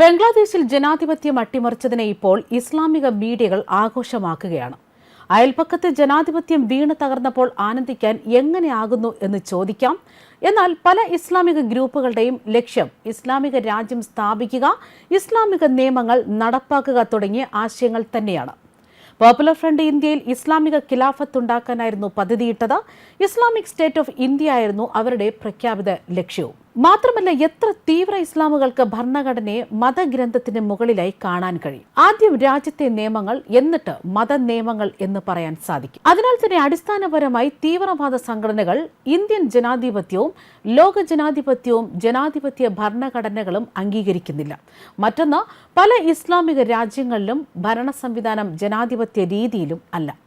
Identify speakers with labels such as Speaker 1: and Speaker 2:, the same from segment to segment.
Speaker 1: ബംഗ്ലാദേശിൽ ജനാധിപത്യം അട്ടിമറിച്ചതിനെ ഇപ്പോൾ ഇസ്ലാമിക മീഡിയകൾ ആഘോഷമാക്കുകയാണ്. അയൽപക്കത്തെ ജനാധിപത്യം വീണ് തകർന്നപ്പോൾ ആനന്ദിക്കാൻ എങ്ങനെയാകുന്നു എന്ന് ചോദിക്കാം. എന്നാൽ പല ഇസ്ലാമിക ഗ്രൂപ്പുകളുടെയും ലക്ഷ്യം ഇസ്ലാമിക രാജ്യം സ്ഥാപിക്കുക ഇസ്ലാമിക നിയമങ്ങൾ നടപ്പാക്കുക തുടങ്ങിയ ആശയങ്ങൾ തന്നെയാണ്. പോപ്പുലർ ഫ്രണ്ട് ഇന്ത്യയിൽ ഇസ്ലാമിക ഖിലാഫത്ത് ഉണ്ടാക്കാനായിരുന്നു പദ്ധതിയിട്ടത്. ഇസ്ലാമിക് സ്റ്റേറ്റ് ഓഫ് ഇന്ത്യ ആയിരുന്നു അവരുടെ പ്രഖ്യാപിത ലക്ഷ്യവും. മാത്രമല്ല എത്ര തീവ്ര ഇസ്ലാമുകൾക്ക് ഭരണഘടനയെ മതഗ്രന്ഥത്തിന് മുകളിലായി കാണാൻ കഴിയും? ആദ്യം രാജ്യത്തെ നിയമങ്ങൾ എന്നിട്ട് മത നിയമങ്ങൾ എന്ന് പറയാൻ സാധിക്കും. അതിനാൽ തന്നെ അടിസ്ഥാനപരമായി തീവ്രവാദ സംഘടനകൾ ഇന്ത്യൻ ജനാധിപത്യവും ലോക ജനാധിപത്യവും ജനാധിപത്യ ഭരണഘടനകളും അംഗീകരിക്കുന്നില്ല. മറ്റൊന്ന് പല ഇസ്ലാമിക രാജ്യങ്ങളിലും ഭരണ സംവിധാനം ജനാധിപത്യ രീതിയിലും അല്ല.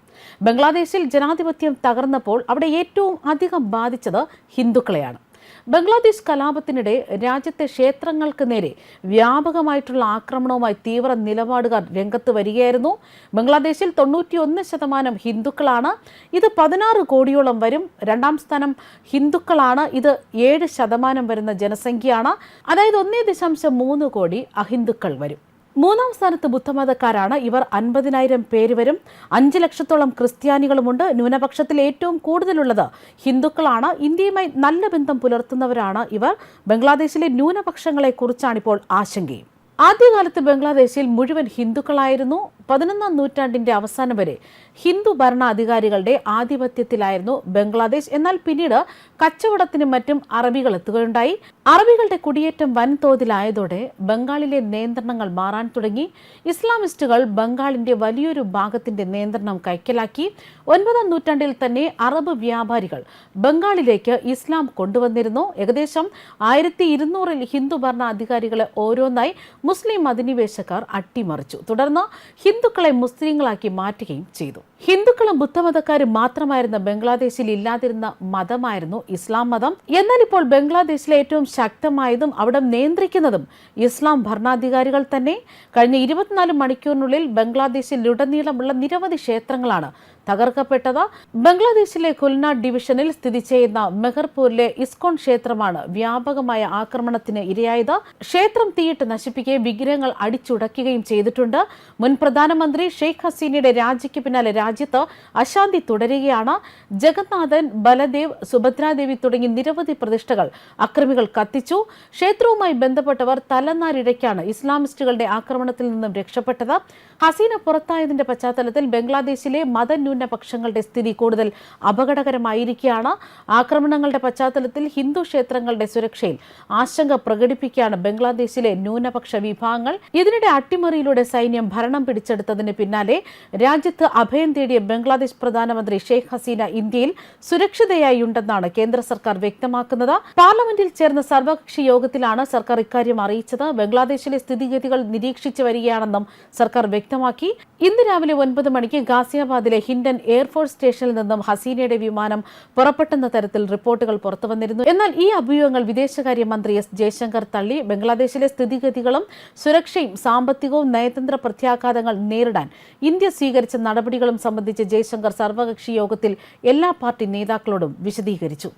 Speaker 1: ബംഗ്ലാദേശിൽ ജനാധിപത്യം തകർന്നപ്പോൾ അവിടെ ഏറ്റവും അധികം ബാധിച്ചത് ഹിന്ദുക്കളെയാണ്. ബംഗ്ലാദേശ് കലാപത്തിനിടെ രാജ്യത്തെ ക്ഷേത്രങ്ങൾക്ക് നേരെ വ്യാപകമായിട്ടുള്ള ആക്രമണവുമായി തീവ്ര നിലപാടുകാർ രംഗത്ത് വരികയായിരുന്നു. ബംഗ്ലാദേശിൽ തൊണ്ണൂറ്റിയൊന്ന് ശതമാനം ഹിന്ദുക്കളാണ്. ഇത് പതിനാറ് കോടിയോളം വരും. രണ്ടാം സ്ഥാനം ഹിന്ദുക്കളാണ്. ഇത് ഏഴ് ശതമാനം വരുന്ന ജനസംഖ്യയാണ്. അതായത് ഒന്നേ ദശാംശം മൂന്ന് കോടി അഹിന്ദുക്കൾ വരും. മൂന്നാം സ്ഥാനത്ത് ബുദ്ധമതക്കാരാണ്. ഇവർ അൻപതിനായിരം പേര് വരും. അഞ്ച് ലക്ഷത്തോളം ക്രിസ്ത്യാനികളുമുണ്ട്. ന്യൂനപക്ഷത്തിൽ ഏറ്റവും കൂടുതലുള്ളത് ഹിന്ദുക്കളാണ്. ഇന്ത്യയുമായി നല്ല ബന്ധം പുലർത്തുന്നവരാണ് ഇവർ. ബംഗ്ലാദേശിലെ ന്യൂനപക്ഷങ്ങളെ കുറിച്ചാണിപ്പോൾ ആശങ്കയും ആദ്യകാലത്ത് ബംഗ്ലാദേശിൽ മുഴുവൻ ഹിന്ദുക്കളായിരുന്നു. പതിനൊന്നാം നൂറ്റാണ്ടിന്റെ അവസാനം വരെ ഹിന്ദു ഭരണാധികാരികളുടെ ആധിപത്യത്തിലായിരുന്നു ബംഗ്ലാദേശ്. എന്നാൽ പിന്നീട് കച്ചവടത്തിനും മറ്റും അറബികൾ എത്തുകയുണ്ടായി. അറബികളുടെ കുടിയേറ്റം വൻതോതിലായതോടെ ബംഗാളിലെ നിയന്ത്രണങ്ങൾ മാറാൻ തുടങ്ങി. ഇസ്ലാമിസ്റ്റുകൾ ബംഗാളിന്റെ വലിയൊരു ഭാഗത്തിന്റെ നിയന്ത്രണം കൈക്കലാക്കി. ഒൻപതാം നൂറ്റാണ്ടിൽ തന്നെ അറബ് വ്യാപാരികൾ ബംഗാളിലേക്ക് ഇസ്ലാം കൊണ്ടുവന്നിരുന്നു. ഏകദേശം ആയിരത്തി ഇരുന്നൂറിൽ ഹിന്ദു ഭരണാധികാരികളെ ഓരോന്നായി മുസ്ലിം അധിനിവേശക്കാർ അട്ടിമറിച്ചു. തുടർന്ന് ഹിന്ദുക്കളെ മുസ്ലിങ്ങളാക്കി മാറ്റുകയും ചെയ്തു. ഹിന്ദുക്കളും ബുദ്ധമതക്കാരും മാത്രമായിരുന്ന ബംഗ്ലാദേശിൽ ഇല്ലാതിരുന്ന മതമായിരുന്നു ഇസ്ലാം മതം. എന്നാൽ ഇപ്പോൾ ബംഗ്ലാദേശിലെ ഏറ്റവും ശക്തമായതും അവിടെ നിയന്ത്രിക്കുന്നതും ഇസ്ലാം ഭരണാധികാരികൾ തന്നെ. കഴിഞ്ഞ ഇരുപത്തിനാല് മണിക്കൂറിനുള്ളിൽ ബംഗ്ലാദേശിലുടനീളമുള്ള നിരവധി ക്ഷേത്രങ്ങളാണ് തകർക്കപ്പെട്ടത്. ബംഗ്ലാദേശിലെ കുൽനാട് ഡിവിഷനിൽ സ്ഥിതി ചെയ്യുന്ന മെഹർപൂരിലെ ഇസ്കോൺ ക്ഷേത്രമാണ് വ്യാപകമായ ആക്രമണത്തിന് ഇരയായത്. ക്ഷേത്രം തീയിട്ട് നശിപ്പിക്കുകയും വിഗ്രഹങ്ങൾ അടിച്ചുടക്കുകയും ചെയ്തിട്ടുണ്ട്. മുൻ പ്രധാനമന്ത്രി ഷെയ്ഖ് ഹസീനയുടെ രാജിക്ക് പിന്നാലെ രാജ്യത്ത് അശാന്തി തുടരുകയാണ്. ജഗന്നാഥൻ ബലദേവ് സുഭദ്രാദേവി തുടങ്ങി നിരവധി പ്രതിഷ്ഠകൾ അക്രമികൾ കത്തിച്ചു. ക്ഷേത്രവുമായി ബന്ധപ്പെട്ടവർ തലനാരിഴയ്ക്കാണ് ഇസ്ലാമിസ്റ്റുകളുടെ ആക്രമണത്തിൽ നിന്നും രക്ഷപ്പെട്ടത്. ഹസീന പുറത്തായതിന്റെ പശ്ചാത്തലത്തിൽ ബംഗ്ലാദേശിലെ മതന്യൂനപക്ഷങ്ങളുടെ സ്ഥിതി കൂടുതൽ അപകടകരമായിരിക്കുകയാണ്. ആക്രമണങ്ങളുടെ പശ്ചാത്തലത്തിൽ ഹിന്ദു ക്ഷേത്രങ്ങളുടെ സുരക്ഷയിൽ ആശങ്ക പ്രകടിപ്പിക്കുകയാണ് ബംഗ്ലാദേശിലെ ന്യൂനപക്ഷ വിഭാഗങ്ങൾ. ഇതിനിടെ അട്ടിമറിയിലൂടെ സൈന്യം ഭരണം പിടിച്ചെടുത്തതിന് പിന്നാലെ രാജ്യത്ത് അഭയം തേടിയ ബംഗ്ലാദേശ് പ്രധാനമന്ത്രി ഷെയ്ഖ് ഹസീന ഇന്ത്യയിൽ സുരക്ഷിതയായി ഉണ്ടെന്നാണ് കേന്ദ്ര സർക്കാർ വ്യക്തമാക്കുന്നത്. പാർലമെന്റിൽ ചേർന്ന സർവകക്ഷി യോഗത്തിലാണ് സർക്കാർ ഇക്കാര്യം അറിയിച്ചത്. ബംഗ്ലാദേശിലെ സ്ഥിതിഗതികൾ നിരീക്ഷിച്ചു വരികയാണെന്നും സർക്കാർ വ്യക്തമാക്കി. ഇന്ന് രാവിലെ ഒൻപത് മണിക്ക് ഗാസിയാബാദിലെ ഹിൻഡൻ എയർഫോഴ്സ് സ്റ്റേഷനിൽ നിന്നും ഹസീനയുടെ വിമാനം പുറപ്പെട്ടെന്ന തരത്തിൽ റിപ്പോർട്ടുകൾ പുറത്തുവന്നിരുന്നു. എന്നാൽ ഈ അഭിയോഗങ്ങൾ വിദേശകാര്യമന്ത്രി എസ് ജയശങ്കർ തള്ളി. ബംഗ്ലാദേശിലെ സ്ഥിതിഗതികളും സുരക്ഷയും സാമ്പത്തികവും നയതന്ത്ര പ്രത്യാഘാതങ്ങൾ നേരിടാൻ ഇന്ത്യ സ്വീകരിച്ച നടപടികളും സംബന്ധിച്ച് ജയശങ്കർ സർവകക്ഷി യോഗത്തിൽ എല്ലാ പാർട്ടി നേതാക്കളോടും വിശദീകരിച്ചു.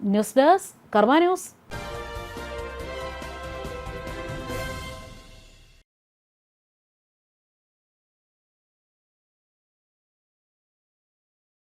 Speaker 1: News desk Karma news.